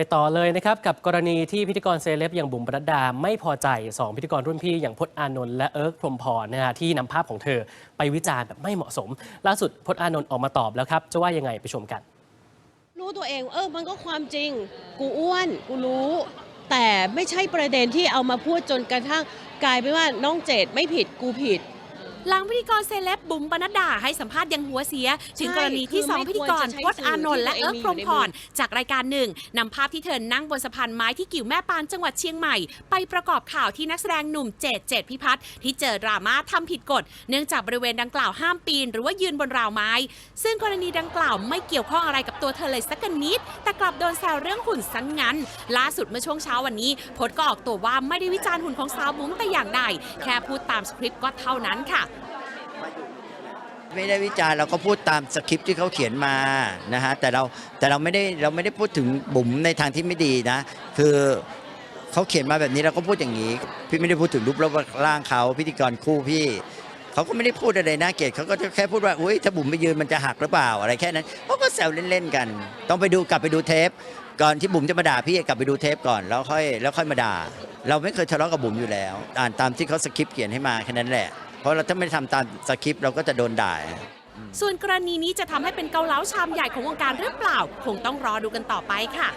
ไปต่อเลยนะครับ กับกรณีที่พิธีกรเซเลบอย่างบุ๋มปนัดดา ไม่พอใจ 2 พิธีกรรุ่นพี่อย่างพจน์อานนท์และเอิร์กพรหมพรนะฮะที่นำภาพของเธอไปวิจารณ์แบบไม่เหมาะสม ล่าสุดพจน์อานนท์ออกมาตอบแล้วครับ จะว่ายังไงไปชมกัน รู้ตัวเองเออมันก็ความจริง กูอ้วนกูรู้ แต่ไม่ใช่ประเด็นที่เอามาพูดจนกระทั่งกลายเป็นว่าน้องเจดไม่ผิดกูผิด หลังพิธีกรเซเลบบุ๋มปนัดดาให้สัมภาษณ์อยังหัวเสีย ถึงกรณีที่คือสองไม่พิธีกรควรจะใช้พจน์อานนท์และสื่เอิอร์กที่พรหมพตัวเองมีอยู่รในมือจากรายการหนึ่งนำภาพที่เธอนั่งบนสะพานไม้ที่กิ่วแม่ปานจังหวัดเชียงใหม่ ไปประกอบข่าวที่นักแสดงหนุ่มเจดเจดพิพัฒน์ที่เจอดราม่าทำผิดกฎ เนื่องจากบริเวณดังกล่าวห้ามปีน หรือว่ายืนบนราวไม้ ซึ่งกรณีดังกล่าวไม่เกี่ยวข้องอะไรกับตัวเธอเลยสักนิด แต่กลับโดนแซวเรื่องหุ่นซังงั้นล่าสุดเมื่อช่วงเช้าวันนี้พจน์ก็ออกตัวว่าไม่ได้วิจารณ์หุ่นของสาวบุ๋มแต่อย่างใดแค่พูดตามสคริปต์ก็เท่านั้นค่ะไม่ได้วิจารณ์เราก็พูดตามสคริปต์ที่เขาเขียนมานะฮะแต่เราแต่เราไม่ได้เราไม่ได้พูดถึงบุ๋มในทางที่ไม่ดีนะ คือเขาเขียนมาแบบนี้เราก็พูดอย่างนี้พี่ไม่ได้พูดถึงรูปร่างเขาพิธีกรคู่พี่เขาก็ไม่ได้พูดอะไรน่าเกลียดเขาก็แค่พูดว่าอุ้ยถ้าบุ๋มไปยืนมันจะหักหรือเปล่าอะไรแค่นั้นเขาก็แซวเล่นๆกัน ต้องไปดูกลับไปดูเทป ก่อนที่บุ๋มจะมาด่าพี่กลับไปดูเทปก่อนแล้วค่อยแล้วค่อยมาด่า เราไม่เคยทะเลาะกับบุ๋มอยู่แล้ว อ่านตามที่เขาสคริปต์เขียนให้มาแค่นั้นแหละ เพราะเราถ้าไม่ทำตามสคริปต์เราก็จะโดนด่าส่วนกรณีนี้จะทำให้เป็นเกาเหลาชามใหญ่ของวงการหรือเปล่า คงต้องรอดูกันต่อไปค่ะ